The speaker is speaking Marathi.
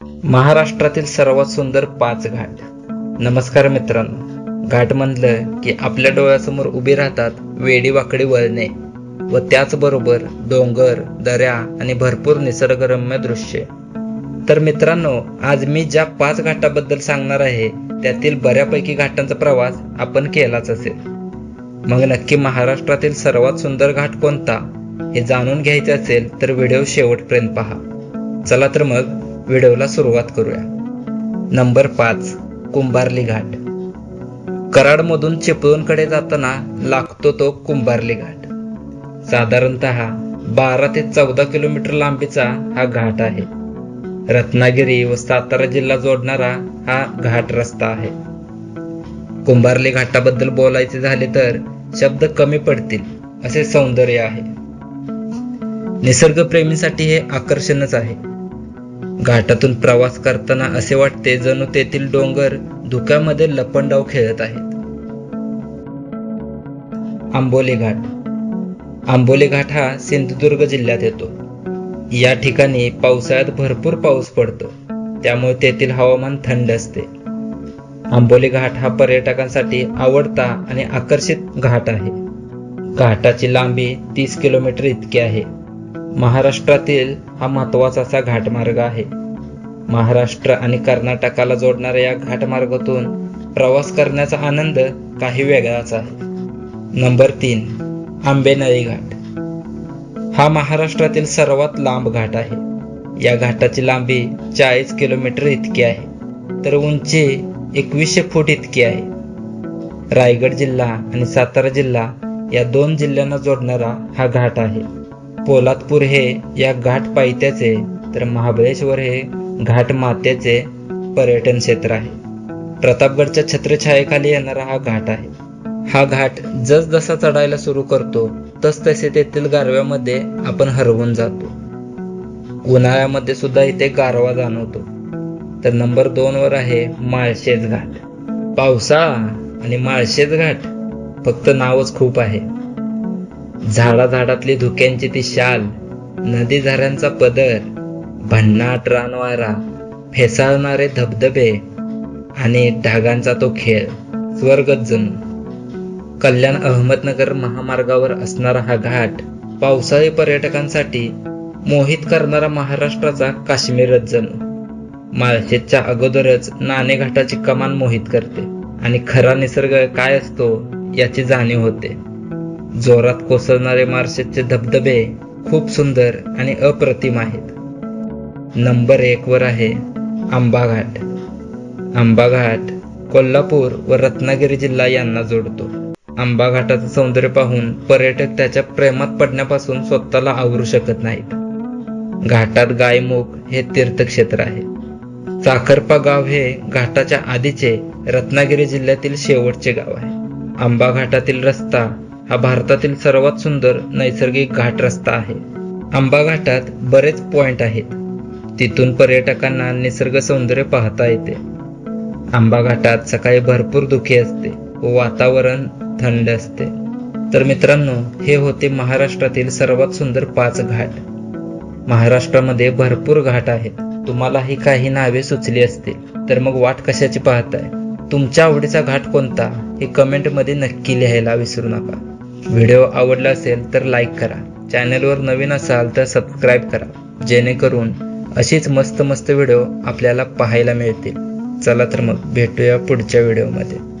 महाराष्ट्रातील सर्वात सुंदर पाच घाट. नमस्कार मित्रांनो. घाट म्हणलं की आपल्या डोळ्यासमोर उभी राहतात वेडी वाकडी वळणे व त्याचबरोबर डोंगर दऱ्या आणि भरपूर निसर्गरम्य दृश्ये. तर मित्रांनो आज मी ज्या पाच घाटाबद्दल सांगणार आहे त्यातील बऱ्यापैकी घाटांचा प्रवास आपण केलाच असेल. मग नक्की महाराष्ट्रातील सर्वात सुंदर घाट कोणता हे जाणून घ्यायचे असेल तर व्हिडिओ शेवटपर्यंत पहा. चला तर मग व्हिडिओला सुरुवात करूया. नंबर पाच कुंभारली घाट. कराडमधून चिपळूणकडे जाताना लागतो तो कुंभारली घाट. साधारणतः बारा ते चौदा किलोमीटर लांबीचा हा घाट आहे. रत्नागिरी व सातारा जिल्हा जोडणारा हा घाट रस्ता आहे. कुंभारली घाटाबद्दल बोलायचे झाले तर शब्द कमी पडतील असे सौंदर्य आहे. निसर्गप्रेमीसाठी हे आकर्षणच आहे. घाटातून प्रवास करताना असे वाटते जणू तेथील डोंगर धुक्यामध्ये लपंडाव खेळत आहेत. आंबोली घाट. आंबोली घाट हा सिंधुदुर्ग जिल्ह्यात येतो. या ठिकाणी पावसाळ्यात भरपूर पाऊस पडतो. त्यामुळे तेथील हवामान थंड असते. आंबोली घाट हा पर्यटकांसाठी आवडता आणि आकर्षित घाट आहे. घाटाची लांबी तीस किलोमीटर इतकी आहे. महाराष्ट्रातील हा महत्त्वाचा असा घाटमार्ग आहे. महाराष्ट्र आणि कर्नाटकाला जोडणाऱ्या या घाटमार्गातून प्रवास करण्याचा आनंद काही वेगळाच आहे. नंबर तीन आंबेनळी घाट. हा महाराष्ट्रातील सर्वात लांब घाट आहे. या घाटाची लांबी चाळीस किलोमीटर इतकी आहे तर उंची एकवीसशे फूट इतकी आहे. रायगड जिल्हा आणि सातारा जिल्हा या दोन जिल्ह्यांना जोडणारा हा घाट आहे. पोलादपूर हे या घाट पायथ्याचे तर महाबळेश्वर हे घाट मात्याचे पर्यटन क्षेत्र आहे. प्रतापगडच्या छत्रछायेखाली येणारा हा घाट आहे. हा घाट जसजसा चढायला सुरू करतो तस तसे तेथील गारव्यामध्ये आपण हरवून जातो. उन्हाळ्यामध्ये सुद्धा इथे गारवा जाणवतो. तर नंबर दोन वर आहे माळशेज घाट. पावसाळा आणि माळशेज घाट फक्त नावच खूप आहे. झाडाझाडातली धुक्यांची ती शाल नदी झऱ्यांचा पदर भन्नाट रानवारा फेसाळणारे धबधबे आणि ढागांचा तो खेळ स्वर्गच जणू कल्याण अहमदनगर महामार्गावर असणारा हा घाट पावसाळी पर्यटकांसाठी मोहित करणारा महाराष्ट्राचा काश्मीरच जणू माळशेजच्या अगोदरच नाणे घाटाची कमान मोहित करते आणि खरा निसर्ग काय असतो याची जाणीव होते. जोरात कोसळणारे मार्शेजचे धबधबे खूप सुंदर आणि अप्रतिम आहेत. नंबर एक वर आहे आंबाघाट. आंबाघाट कोल्हापूर व रत्नागिरी जिल्हा यांना जोडतो. आंबा घाटाचं सौंदर्य पाहून पर्यटक त्याच्या प्रेमात पडण्यापासून स्वतःला आवरू शकत नाहीत. घाटात गायमुख हे तीर्थक्षेत्र आहे. साखरपा गाव हे घाटाच्या आधीचे रत्नागिरी जिल्ह्यातील शेवटचे गाव आहे. आंबा घाटातील रस्ता हा भारतातील सर्वात सुंदर नैसर्गिक घाट रस्ता आहे. आंबा घाटात बरेच पॉइंट आहेत. तिथून पर्यटकांना निसर्ग सौंदर्य पाहता येते. आंबा घाटात सकाळी भरपूर धुके असते व वातावरण थंड असते. तर मित्रांनो हे होते महाराष्ट्रातील सर्वात सुंदर पाच घाट. महाराष्ट्रामध्ये भरपूर घाट आहेत. तुम्हालाही काही नावे सुचली असतील तर मग वाट कशाची पाहताय? तुमच्या आवडीचा घाट कोणता? हे कमेंटमध्ये नक्की लिहायला विसरू नका. व्हिडिओ आवडला असेल तर लाईक करा. चॅनलवर नवीन असाल तर सबस्क्राईब करा. जेणेकरून अशीच मस्त मस्त व्हिडिओ आपल्याला पाहायला मिळतील. चला तर मग भेटूया पुढच्या व्हिडिओमध्ये.